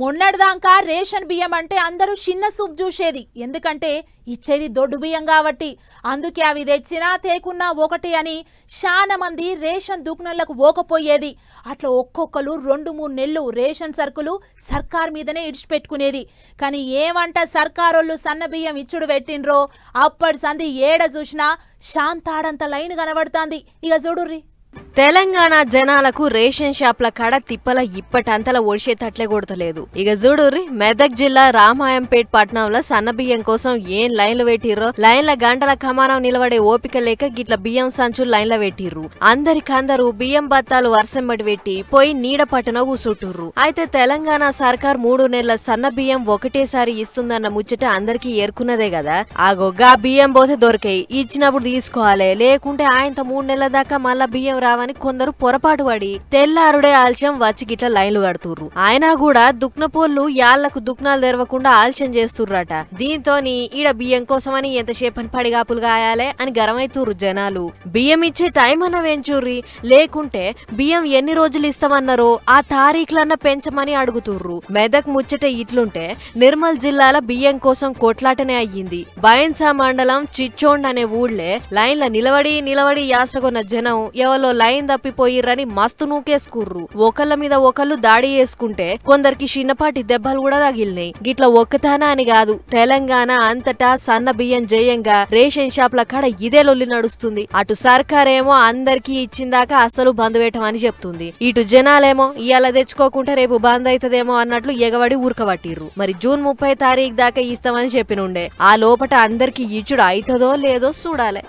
మొన్నటిదాకా రేషన్ బియ్యం అంటే అందరూ చిన్న సూప్ చూసేది. ఎందుకంటే ఇచ్చేది దొడ్డు బియ్యం కాబట్టి. అందుకే అవి తెచ్చినా తేకున్నా ఒకటి అని చాలా మంది రేషన్ దుకాణాలకు ఓకపోయేది అట్లా ఒక్కొక్కరు రెండు మూడు నెలలు రేషన్ సరుకులు సర్కార్ మీదనే ఇడిచిపెట్టుకునేది. కానీ ఏమంట సర్కారోళ్ళు సన్న బియ్యం ఇచ్చుడు పెట్టిండ్రో అప్పటి సంది ఏడ చూసినా శాంతాడంత లైన్ కనబడుతుంది. ఇక చూడుర్రి. తెలంగాణ జనాలకు రేషన్ షాప్ల కాడ తిప్పల ఇప్పటంతల ఒడిచేటట్లే కొడతలేదు. ఇక చూడుర్రి మెదక్ జిల్లా రామాయంపేట్ పట్టణంలో సన్న బియ్యం కోసం ఏం లైన్లు పెట్టిర్రో లైన్ల గంటల కమానం నిలబడే ఓపిక లేక గిట్ల బియ్యం సంచులు లైన్ల పెట్టిర్రు అందరికందరూ బియ్యం బత్తాలు వర్షం బట్టి పెట్టి పోయి నీడ పట్టణకు కూసుంటుర్రు. అయితే తెలంగాణ సర్కార్ మూడు నెలల సన్న బియ్యం ఒకటేసారి ఇస్తుందన్న ముచ్చట అందరికీ ఏర్కున్నదే కదా ఆగోగా బియ్యం పోతే దొరికాయి. ఇచ్చినప్పుడు తీసుకోవాలి. లేకుంటే ఆయనతో మూడు నెలల దాకా మళ్ళా బియ్యం రావని కొందరు పొరపాటు పడి తెల్లారుడే ఆలస్యం వచ్చి గిట్ల లైన్లు కడుతుర్రు. అయినా కూడా దుక్నపోళ్ళు యాళ్ళకు దుక్నాలు తెరవకుండా ఆలస్యం చేస్తుర్రట. దీంతో ఈడ బియ్యం కోసమని ఎంతసేపని పడిగాపులు గాయాలే అని గరమైతుర్రు జనాలు. బియ్యం ఇచ్చే టైం అన్న వెంచుర్రి. లేకుంటే బియ్యం ఎన్ని రోజులు ఇస్తామన్నారో ఆ తారీఖులన్న పెంచమని అడుగుతుర్రు. మెదక్ ముచ్చట ఇట్లుంటే నిర్మల్ జిల్లాల బియ్యం కోసం కొట్లాటనే అయ్యింది. బైన్సా మండలం చిచ్చోండ్ అనే ఊళ్ళే లైన్ల నిలబడి నిలబడి యాసగొన్న జనం ఎవరో లైన్ తప్పిపోయిర్రని మస్తు నూకేసుకుర్రు. ఒకళ్ళ మీద ఒకళ్ళు దాడి చేసుకుంటే కొందరికి చిన్నపాటి దెబ్బలు కూడా తగిలినాయి. గిట్ల ఒక్కతానా అని కాదు తెలంగాణ అంతటా సన్న బియ్యం జయంగా రేషన్ షాప్ల కాడ ఇదే లొల్లి నడుస్తుంది. అటు సర్కారేమో అందరికీ ఇచ్చిందాక అసలు బంద్ పెట్టమని చెప్తుంది. ఇటు జనాలేమో ఇవాళ తెచ్చుకోకుంటే రేపు బంద్ అవుతుందేమో అన్నట్లు ఎగబడి ఊరకబట్టిర్రు. మరి జూన్ ముప్పై తారీఖు దాకా ఇస్తామని చెప్పినుండే. ఆ లోపట అందరికీ ఇచ్చుడు అవుతుందో లేదో చూడాలి.